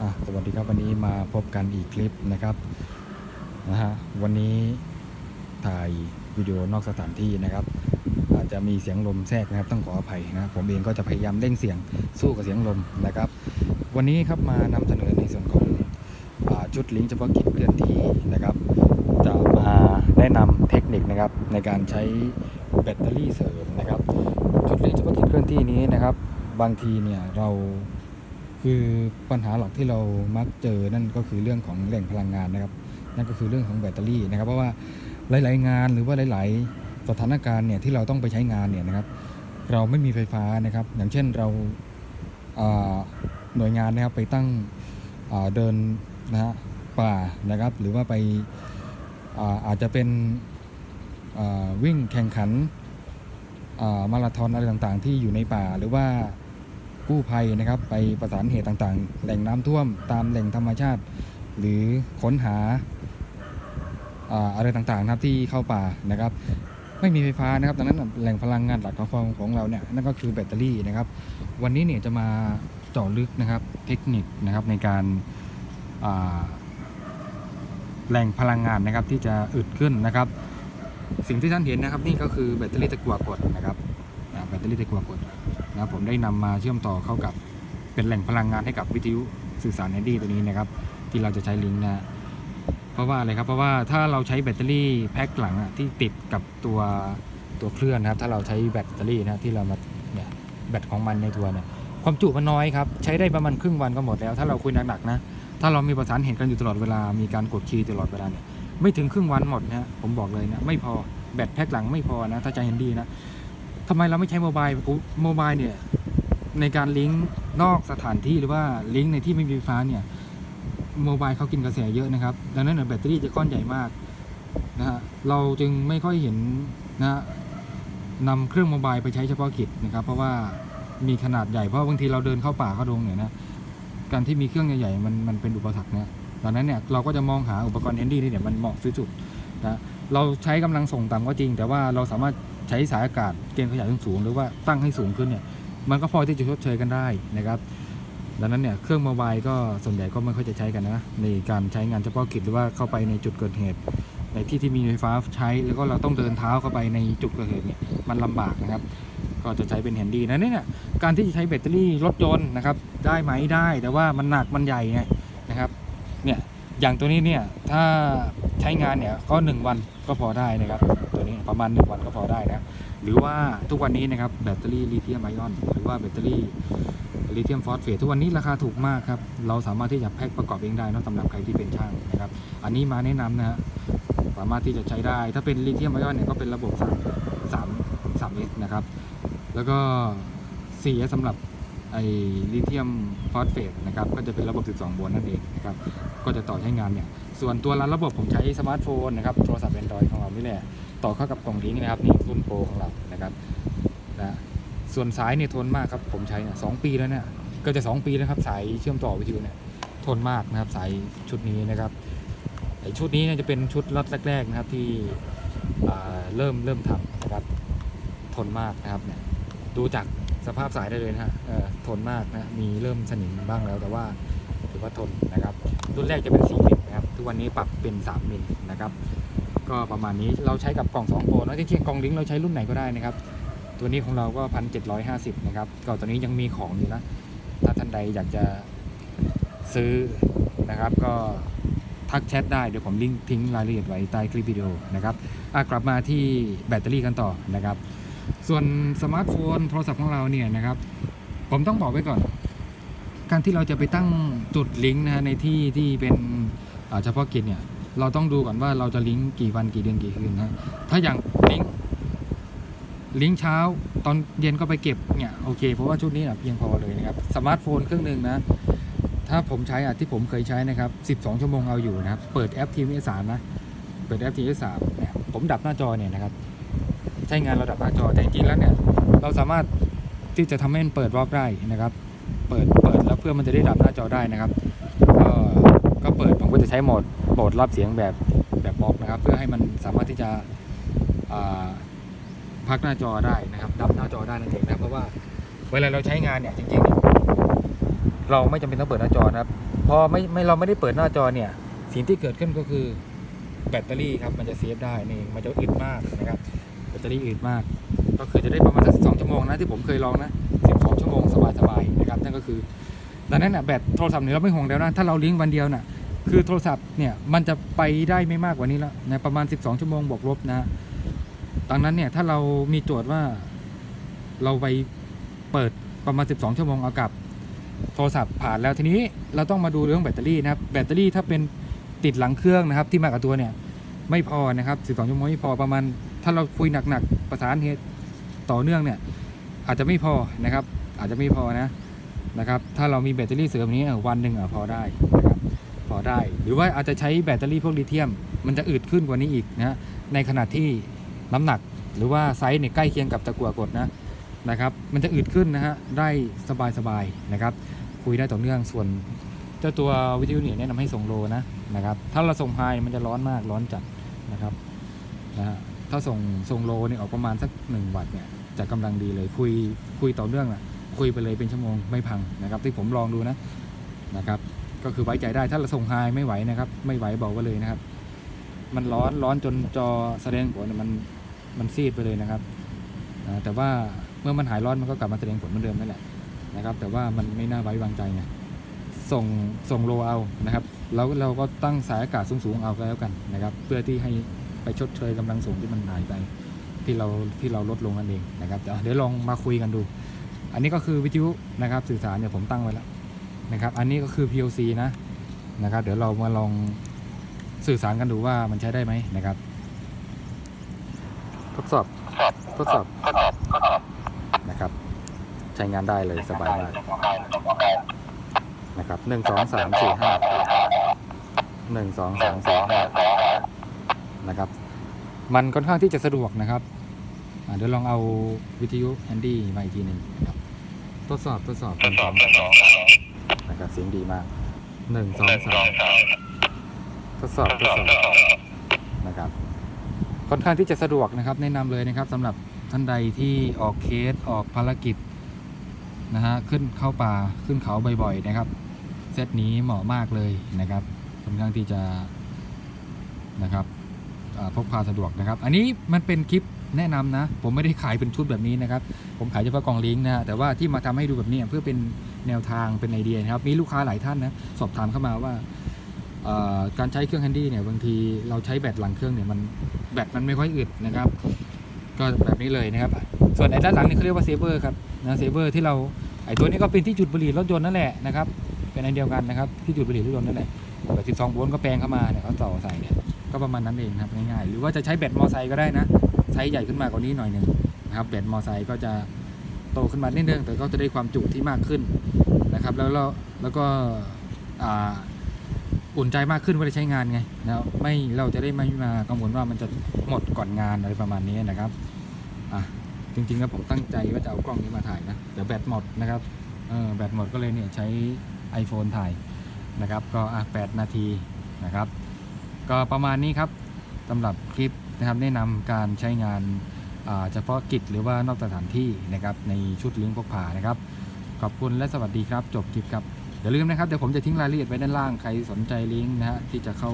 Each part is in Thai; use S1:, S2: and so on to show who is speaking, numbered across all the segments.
S1: อะสวัสดีครับวันนี้มาพบกันอีกคลิปนะครับนะฮะวันนี้ถ่ายวิดีโอนอกสถานที่นะครับ อาจจะมีเสียงลมแทรกนะครับต้องขออภัยนะผมเองก็จะพยายามเร่งเสียงสู้กับเสียงลมนะครับ วันนี้ครับมานำเสนอในส่วนของอชุดลิงก์เฉพาะกิจเคลื่อนที่นะครับ จะมาแนะนำเทคนิคนะครับในการใช้แบตเตอรี่เสริมนะครับ ชุดลิงก์เฉพาะกิจเคลื่อนที่นี้นะครับ บางทีเนี่ยเรา คือปัญหาหลักที่เรามักเจอนั่นก็คือเรื่องของแหล่งพลังงานนะครับ นั่นก็คือเรื่องของแบตเตอรี่นะครับ เพราะว่าหลาย ๆ งานหรือว่าหลาย ๆ สถานการณ์เนี่ยที่เราต้องไปใช้งานเนี่ยนะครับ เราไม่มีไฟฟ้านะครับ อย่างเช่นเราอ่าหน่วยงานนะครับไปตั้งเดินนะฮะป่านะครับ หรือว่าไปอาอาจจะเป็นวิ่งแข่งขันามาราธอนอะไรต่างๆ ที่อยู่ในป่าหรือว่า กู้ภัยนะครับ ไปประสานเหตุต่างๆ แหล่งน้ำท่วมตามแหล่งธรรมชาติ หรือค้นหาอะไรต่างๆนะครับที่เข้าป่านะครับ ไม่มีไฟฟ้านะครับดังนั้นแหล่งพลังงานหลักของของของเราเนี่ยนั่นก็คือแบตเตอรี่นะครับ วันนี้เนี่ยจะมาเจาะลึกนะครับเทคนิคนะครับในการแหล่งพลังงานนะครับที่จะอึดขึ้นนะครับ สิ่งที่ท่านเห็นนะครับนี่ก็คือแบตเตอรี่ตะกั่วกดนะครับแบตเตอรี่ตะกั่วกด นะครับผมได้นำมาเชื่อมต่อเข้ากับเป็นแหล่งพลังงานให้กับวิทยุสื่อสารแฮนดี้ตัวนี้นะครับ ที่เราจะใช้ลิงก์นะเพราะว่าอะไรครับเพราะว่าถ้าเราใช้แบตเตอรี่แพ็คหลังอะที่ติดกับตัวตัวเครื่องนะครับ ถ้าเราใช้แบตเตอรี่นะที่เรามาเนี่ยแบตของมันในตัวเนี่ยความจุมันน้อยครับใช้ได้ประมาณครึ่งวันก็หมดแล้ว ถ้าเราคุยหนักๆนะถ้าเรามีประสานเหตุกันอยู่ตลอดเวลา มีการกดคีย์ตลอดเวลาเนี่ยไม่ถึงครึ่งวันหมดนะฮะผมบอกเลยนะไม่พอแบตแพ็คหลังไม่พอนะถ้าใจเห็นดีนะ ทำไมเราไม่ใช้โมบายโมบายเนี่ย ในการลิงก์นอกสถานที่หรือว่าลิงก์ในที่ไม่มีไฟฟ้าเนี่ยโมบายเขากินกระแสเยอะนะครับ ดังนั้นแบตเตอรี่จะก้อนใหญ่มากนะฮะเราจึงไม่ค่อยเห็นนะฮะนำเครื่องโมบายไปใช้เฉพาะกิจนะครับ เพราะว่ามีขนาดใหญ่เพราะบางทีเราเดินเข้าป่าเข้าดงเนี่ยนะการที่มีเครื่องใหญ่ๆมันมันเป็นอุปสรรคนะดังนั้นเนี่ยเราก็จะมองหาอุปกรณ์แฮนดี้ที่เนี่ยมันเหมาะซื้อจุดนะเราใช้กำลังส่งต่ำก็จริง แต่ว่าเราสามารถ ใช้สายอากาศเกณฑ์ขยายสูงหรือว่าตั้งให้สูงขึ้นเนี่ยมันก็พอที่จะชดเชยกันได้นะครับ ดังนั้นเนี่ยเครื่องโมบายก็ส่วนใหญ่ก็ไม่ค่อยจะใช้กันนะในการใช้งานเฉพาะกิจหรือว่าเข้าไปในจุดเกิดเหตุ ในที่ที่มีไฟฟ้าใช้แล้วก็เราต้องเดินเท้าเข้าไปในจุดเกิดเหตุเนี่ยมันลำบากนะครับ ก็จะใช้เป็นแฮนดี้นะเนี่ยการที่จะใช้แบตเตอรี่รถยนต์นะครับ ได้ไหมได้แต่ว่ามันหนักมันใหญ่ไงนะครับเนี่ย อย่างตัวนี้เนี่ยถ้าใช้งานเนี่ยก็ 1 วันก็พอได้นะครับ ตัวนี้ประมาณ 1 วันก็พอได้นะหรือว่าทุกวันนี้นะครับแบตเตอรี่ลิเธียมไอออนหรือว่าแบตเตอรี่ลิเธียมฟอสเฟตทุกวันนี้ราคาถูกมากครับ เราสามารถที่จะแพ็คประกอบเองได้นอะสำหรับใครที่เป็นช่างนะครับ อันนี้มาแนะนำนะฮะสามารถที่จะใช้ได้ ถ้าเป็นลิเธียมไอออนเนี่ยก็เป็นระบบ3 3 3 S นะครับ แล้วก็ 4S สำหรับ ไอ้ลิเธียมฟอสเฟตนะครับก็จะเป็นระบบ 12โวลต์นั่นเองนะครับก็จะต่อใช้งานเนี่ยส่วนตัวรันระบบผมใช้สมาร์ทโฟนนะครับโทรศัพท์ Android ของเรานี่แหละต่อเข้ากับกล่องลิงก์นะครับนี่รุ่นโปรของเรานะครับนะส่วนสายเนี่ยทนมากครับผมใช้เนี่ยสองปีแล้วเนี่ยก็จะ 2 ปีแล้วครับสายเชื่อมต่อวิทยุเนี่ยทนมากนะครับสายชุดนี้นะครับไอชุดนี้เนี่ยจะเป็นชุดล็อตแรกๆนะครับที่เริ่มเริ่มทำนะครับทนมากนะครับเนี่ยดูจาก สภาพสายได้เลยนะฮะทนมากนะมีเริ่มสนิมบ้างแล้วแต่ว่าถือว่าทนนะครับ รุ่นแรกจะเป็น4มิลนะครับ ทุกวันนี้ปรับเป็น 3มิลนะครับ ก็ประมาณนี้เราใช้กับกล่อง2โปรนะที่เคียงกล่องลิงก์เราใช้รุ่นไหนก็ได้นะครับ ตัวนี้ของเราก็ 1,750 นะครับก็ตอนนี้ยังมีของอยู่นะ ถ้าท่านใดอยากจะซื้อนะครับก็ทักแชทได้เดี๋ยวผมลิงก์ทิ้งรายละเอียดไว้ใต้คลิปวิดีโอนะครับกลับมาที่แบตเตอรี่กันต่อนะครับ ส่วนสมาร์ทโฟนโทรศัพท์ของเราเนี่ยนะครับ ผมต้องบอกไว้ก่อน การที่เราจะไปตั้งจุดลิงก์นะฮะในที่ที่เป็นเฉพาะกิจเนี่ย เราต้องดูก่อนว่าเราจะลิงก์กี่วันกี่เดือนกี่คืนนะถ้าอย่างลิงก์ลิงก์เช้าตอนเย็นก็ไปเก็บเนี่ยโอเค เพราะว่าชุดนี้นะเพียงพอเลยนะครับสมาร์ทโฟนเครื่องหนึ่งนะ ถ้าผมใช้อะที่ผมเคยใช้นะครับ 12 ชั่วโมงเอาอยู่นะครับ เปิดแอปทีมเอสามนะ เปิดแอปทีมเอสามเนี่ยผมดับหน้าจอเนี่ยนะครับ ใช้งานระดับหน้าจอแต่จริงๆแล้วเนี่ยเราสามารถที่จะทำให้มันเปิดวอล์กได้นะครับ เปิดเปิดแล้วเพื่อมันจะได้ดับหน้าจอได้นะครับ ก็ก็เปิดผมก็จะใช้โหมดโหมดรับเสียงแบบแบบบล็อกนะครับ เพื่อให้มันสามารถที่จะพักหน้าจอได้นะครับ ดับหน้าจอได้นั่นเองนะครับเพราะว่าเวลาเราใช้งานเนี่ยจริงๆ เราไม่จำเป็นต้องเปิดหน้าจอนะครับ พอไม่ไม่เราไม่ได้เปิดหน้าจอเนี่ย สิ่งที่เกิดขึ้นก็คือแบตเตอรี่ครับมันจะเซฟได้นี่มันจะอึดมากนะครับ แบตเตอรี่อึดมาก ก็คือจะได้ประมาณสัก12 ชั่วโมงนะที่ผมเคยลองนะ 12 ชั่วโมงสบายๆนะครับนั่นก็คือดังนั้นน่ะแบตโทรศัพท์เนี่ยเราไม่ห่วงแล้วนะถ้าเราลิงก์วันเดียวน่ะคือโทรศัพท์เนี่ยมันจะไปได้ไม่มากกว่านี้แล้วนะประมาณ 12 ชั่วโมงบวกลบนะดังนั้นเนี่ยถ้าเรามีโจทย์ว่าเราไปเปิดประมาณ 12 ชั่วโมงเอากลับโทรศัพท์ผ่านแล้วทีนี้เราต้องมาดูเรื่องแบตเตอรี่นะครับแบตเตอรี่ถ้าเป็นติดหลังเครื่องนะครับที่มากับตัวเนี่ยไม่พอนะครับ 12 ชั่วโมงไม่พอประมาณ ถ้าเราคุยหนักๆประสานเหตุต่อเนื่องเนี่ย อาจจะไม่พอนะครับ อาจจะไม่พอนะนะครับ ถ้าเรามีแบตเตอรี่เสริมนี้วันหนึ่งอะพอได้นะครับพอได้ หรือว่าอาจจะใช้แบตเตอรี่พวกลิเธียม มันจะอืดขึ้นกว่านี้อีกนะในขณะที่น้ำหนักหรือว่าไซส์เนี่ยใกล้เคียงกับตะกั่วกดนะนะครับ มันจะอืดขึ้นนะฮะได้สบายๆนะครับ คุยได้ต่อเนื่องส่วนเจ้าตัววิทยุเนี่ยแนะนำให้ส่งโลนะนะครับ ถ้าเราส่งไฮมันจะร้อนมากร้อนจัดนะครับนะฮะ ถ้าส่งส่งโลเนี่ยออกประมาณสักหนึ่งวัตต์เนี่ยจะกำลังดีเลยคุยคุยต่อเนื่องอะคุยไปเลยเป็นชั่วโมงไม่พังนะครับ ที่ผมลองดูนะนะครับ ก็คือไว้ใจได้ถ้าเราส่งไฮไม่ไหวนะครับ ไม่ไหวบอกไวเลยนะครับ มันร้อนร้อนจนจอแสดงผลมันมันซีดไปเลยนะครับแต่ว่าเมื่อมันหายร้อนมันก็กลับมาแสดงผลเหมือนเดิมนั่นแหละนะครับ แต่ว่ามันไม่น่าไว้วางใจไงส่งส่งโลเอานะครับแล้วเราก็ตั้งสายอากาศสูงๆเอาแล้วกันนะครับ เพื่อที่ให้ ไปชดเชยกำลังส่งที่มันหายไปที่เราที่เราลดลงนั่นเองนะครับเดี๋ยวเดี๋ยวลองมาคุยกันดู อันนี้ก็คือวิทยุนะครับสื่อสารเนี่ยผมตั้งไว้แล้วนะครับ อันนี้ก็คือ PLC นะนะครับ เดี๋ยวเรามาลองสื่อสารกันดูว่ามันใช้ได้ไหมนะครับทดสอบทดสอบนะครับ ใช้งานได้เลยสบายมากนะครับหนึ่งสองสามสี่ห้าหนึ่งสองสามสี่ห้า นะครับ มันค่อนข้างที่จะสะดวกนะครับเดี๋ยวลองเอาวิทยุแฮนดี้มาอีกทีหนึ่งนะครับทดสอบทดสอบหนึ่งสองนะครับเสียงดีมากหนึ่งสองสามทดสอบทดสอบนะครับ ค่อนข้างที่จะสะดวกนะครับแนะนำเลยนะครับสำหรับท่านใดที่ออกเคสออกภารกิจนะฮะขึ้นเข้าป่าขึ้นเขาบ่อยๆนะครับ เซตนี้เหมาะมากเลยนะครับค่อนข้างที่จะนะครับ พกพาสะดวกนะครับ อันนี้มันเป็นคลิปแนะนำนะ ผมไม่ได้ขายเป็นชุดแบบนี้นะครับ ผมขายเฉพาะกล่องลิงก์นะแต่ว่าที่มาทำให้ดูแบบนี้เพื่อเป็นแนวทางเป็นไอเดียนะครับ มีลูกค้าหลายท่านนะสอบถามเข้ามาว่าการใช้เครื่องแฮนดี้เนี่ยบางทีเราใช้แบตหลังเครื่องเนี่ยมันแบตมันไม่ค่อยอึดนะครับ ก็แบบนี้เลยนะครับ ส่วนไอ้ด้านหลังนี่เขาเรียกว่าเซเวอร์ครับนะเซเวอร์ที่เราไอ้ตัวนี้ก็เป็นที่จุดบุหรี่รถยนต์นั่นแหละนะครับเป็นอันเดียวกันนะครับที่จุดบุหรี่รถยนต์นั่นแหละแบบ12โวลต์ก็แปลงเข้ามาเนี่ยเขาต่อใส่เนี่ย ก็ประมาณนั้นเองครับง่ายๆ หรือว่าจะใช้แบตมอไซค์ก็ได้นะไซส์ใหญ่ขึ้นมากว่านี้หน่อยหนึ่งนะครับแบตมอไซค์ก็จะโตขึ้นมานิดนึงแต่ก็จะได้ความจุที่มากขึ้นนะครับ แล้วเราแล้วก็ออุ่นใจมากขึ้นเวลาใช้งานไงนะไม่เราจะได้ไม่มากังวลว่ามันจะหมดก่อนงานอะไรประมาณนี้นะครับอะจริงๆแล้วผมตั้งใจว่าจะเอากล้องนี้มาถ่ายนะเดี๋ยวแบตหมดนะครับเออแบตหมดก็เลยเนี่ยใช้ iPhone ถ่ายนะครับ ก็อะ8นาทีนะครับ ก็ประมาณนี้ครับสำหรับคลิปนะครับแนะนำการใช้งานเฉพาะกิจหรือว่านอกสถานที่นะครับในชุดลิงก์พกพานะครับ ขอบคุณและสวัสดีครับ จบคลิปครับอย่าลืมนะครับเดี๋ยวผมจะทิ้งรายละเอียดไว้ด้านล่างใครสนใจลิงก์นะฮะที่จะเข้า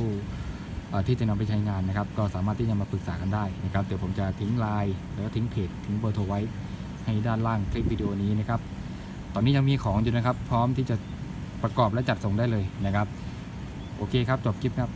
S1: ที่จะนำไปใช้งานนะครับ ก็สามารถที่จะมาปรึกษากันได้นะครับเดี๋ยวผมจะทิ้งไลน์แล้วก็ทิ้งเพจทิ้งเบอร์โทรไว้ให้ด้านล่างคลิปวิดีโอนี้นะครับตอนนี้ยังมีของอยู่นะครับ พร้อมที่จะประกอบและจัดส่งได้เลยนะครับ โอเคครับจบคลิปครับ